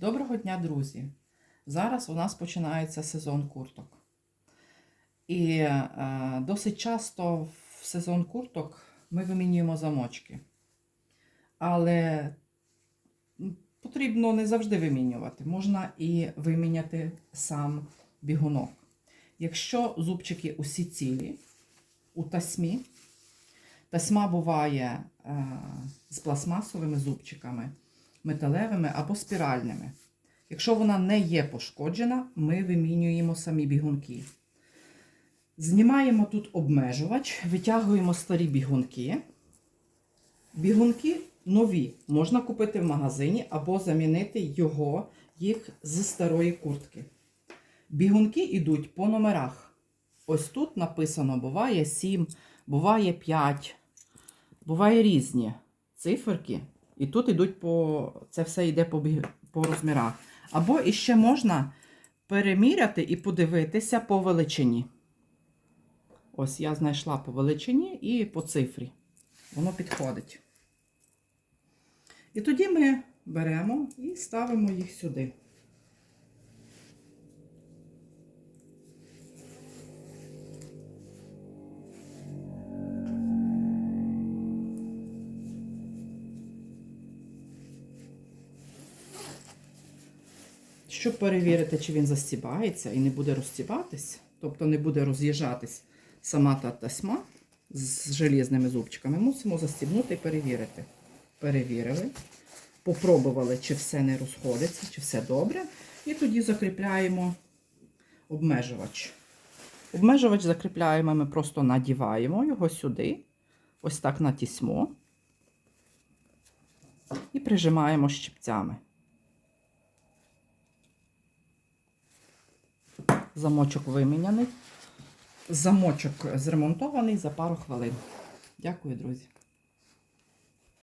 Доброго дня, друзі! Зараз у нас починається сезон курток. І е, досить часто в сезон курток ми вимінюємо замочки. Але потрібно не завжди вимінювати. Можна і виміняти сам бігунок. Якщо зубчики усі цілі у тасьмі, тасьма буває е, з пластмасовими зубчиками металевими або спіральними. Якщо вона не є пошкоджена, ми вимінюємо самі бігунки. Знімаємо тут обмежувач, витягуємо старі бігунки. Бігунки нові можна купити в магазині або замінити його їх з старої куртки. Бігунки йдуть по номерах. Ось тут написано: буває 7, буває 5, буває різні циферки. І тут йдуть по. Це все йде по, по розмірах. Або іще можна переміряти і подивитися по величині. Ось я знайшла по величині і по цифрі. Воно підходить. І тоді ми беремо і ставимо їх сюди. Щоб перевірити, чи він застібається і не буде розстібатись, тобто не буде роз'їжджатись сама та тасьма з желізними зубчиками, мусимо застібнути і перевірити. Перевірили, попробували, чи все не розходиться, чи все добре. І тоді закріпляємо обмежувач. Обмежувач закріпляємо, ми просто надіваємо його сюди, ось так на тісьмо, і прижимаємо щипцями. Замочок виміняний. Замочок зремонтований за пару хвилин. Дякую, друзі.